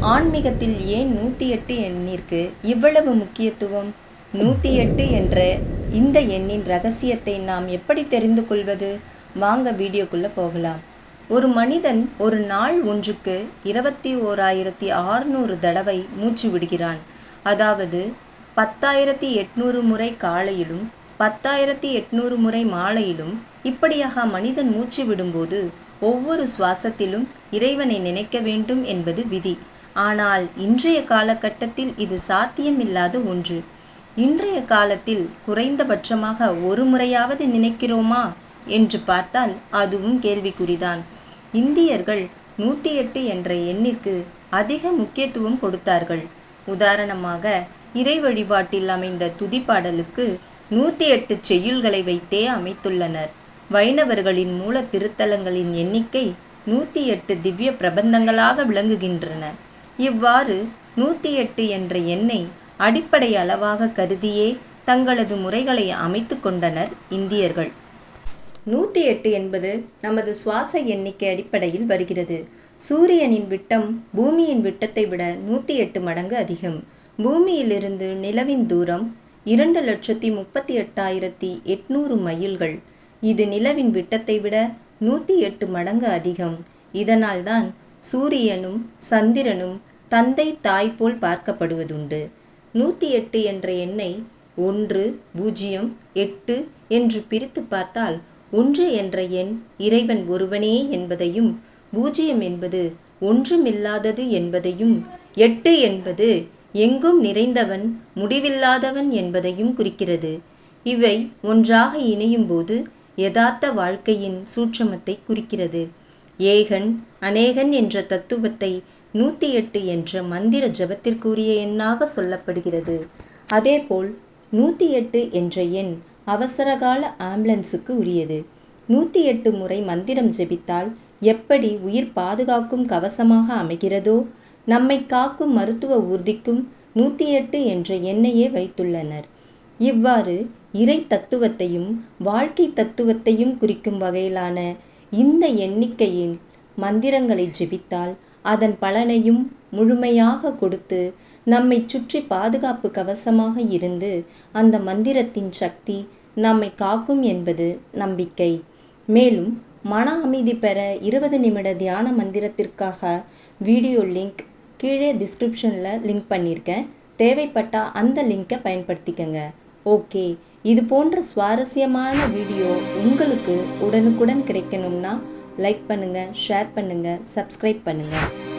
ஆன்மீகத்தில் ஏன் நூற்றி எட்டு எண்ணிற்கு இவ்வளவு முக்கியத்துவம்? நூற்றி எட்டு என்ற இந்த எண்ணின் ரகசியத்தை நாம் எப்படி தெரிந்து கொள்வது? வாங்க வீடியோக்குள்ளே போகலாம். ஒரு மனிதன் ஒரு நாள் ஒன்றுக்கு இருபத்தி ஓராயிரத்தி ஆறுநூறு தடவை மூச்சு விடுகிறான். அதாவது பத்தாயிரத்தி எட்நூறு முறை காலையிலும் பத்தாயிரத்தி எட்நூறு முறை மாலையிலும் இப்படியாக மனிதன் மூச்சு விடும்போது ஒவ்வொரு சுவாசத்திலும் இறைவனை நினைக்க வேண்டும் என்பது விதி. ஆனால் இன்றைய காலகட்டத்தில் இது சாத்தியமில்லாத ஒன்று. இன்றைய காலத்தில் குறைந்தபட்சமாக ஒரு முறையாவது நினைக்கிறோமா என்று பார்த்தால் அதுவும் கேள்விக்குறிதான். இந்தியர்கள் நூற்றி எட்டு என்ற எண்ணிற்கு அதிக முக்கியத்துவம் கொடுத்தார்கள். உதாரணமாக இறை வழிபாட்டில் அமைந்த துதிப்பாடலுக்கு நூற்றி எட்டு செய்யுள்களை வைத்தே அமைத்துள்ளனர். வைணவர்களின் மூல திருத்தலங்களின் எண்ணிக்கை நூற்றி எட்டு திவ்ய பிரபந்தங்களாக விளங்குகின்றன. இவ்வாறு நூற்றி எட்டு என்ற எண்ணை அடிப்படை அளவாக கருதியே தங்களது முறைகளை அமைத்து கொண்டனர் இந்தியர்கள். நூற்றி எட்டு என்பது நமது சுவாச எண்ணிக்கை அடிப்படையில் வருகிறது. சூரியனின் விட்டம் பூமியின் விட்டத்தை விட நூற்றி எட்டு மடங்கு அதிகம். பூமியிலிருந்து நிலவின் தூரம் இரண்டு லட்சத்தி முப்பத்தி எட்டாயிரத்தி எட்நூறு மைல்கள். இது நிலவின் விட்டத்தை விட நூற்றி எட்டு மடங்கு அதிகம். இதனால்தான் சூரியனும் சந்திரனும் தந்தை தாய் போல் பார்க்கப்படுவதுண்டு. நூற்றி எட்டு என்ற எண்ணை ஒன்று பூஜ்ஜியம் எட்டு என்று பிரித்து பார்த்தால் ஒன்று என்ற எண் இறைவன் ஒருவனே என்பதையும் பூஜ்ஜியம் என்பது ஒன்றுமில்லாதது என்பதையும் எட்டு என்பது எங்கும் நிறைந்தவன் முடிவில்லாதவன் என்பதையும் குறிக்கிறது. இவை ஒன்றாக இணையும்போது யதார்த்த வாழ்க்கையின் சூட்சமத்தை குறிக்கிறது. ஏகன் அநேகன் என்ற தத்துவத்தை நூற்றி எட்டு என்ற மந்திர ஜபத்திற்குரிய எண்ணாக சொல்லப்படுகிறது. அதேபோல் நூற்றி எட்டு என்ற எண் அவசரகால ஆம்புலன்ஸுக்கு உரியது. நூற்றி எட்டு முறை மந்திரம் ஜெபித்தால் எப்படி உயிர் பாதுகாக்கும் கவசமாக அமைகிறதோ நம்மை காக்கும் மருத்துவ ஊர்திக்கும் நூற்றி எட்டு என்ற எண்ணையே வைத்துள்ளனர். இவ்வாறு இறை தத்துவத்தையும் வாழ்க்கை தத்துவத்தையும் குறிக்கும் வகையிலான இந்த எண்ணிக்கையின் மந்திரங்களை ஜெபித்தால் அதன் பலனையும் முழுமையாக கொடுத்து நம்மை சுற்றி பாதுகாப்பு கவசமாக இருந்து அந்த மந்திரத்தின் சக்தி நம்மை காக்கும் என்பது நம்பிக்கை. மேலும் மன அமைதி பெற இருபது நிமிட தியான மந்திரத்திற்காக வீடியோ லிங்க் கீழே டிஸ்கிரிப்ஷனில் லிங்க் பண்ணியிருக்கேன். தேவைப்பட்டால் அந்த லிங்கை பயன்படுத்திக்கங்க. ஓகே இது போன்ற சுவாரஸ்யமான வீடியோ உங்களுக்கு உடனுக்குடன் கிடைக்கணும்னா லைக் பண்ணுங்கள் ஷேர் பண்ணுங்கள் சப்ஸ்கிரைப் பண்ணுங்கள்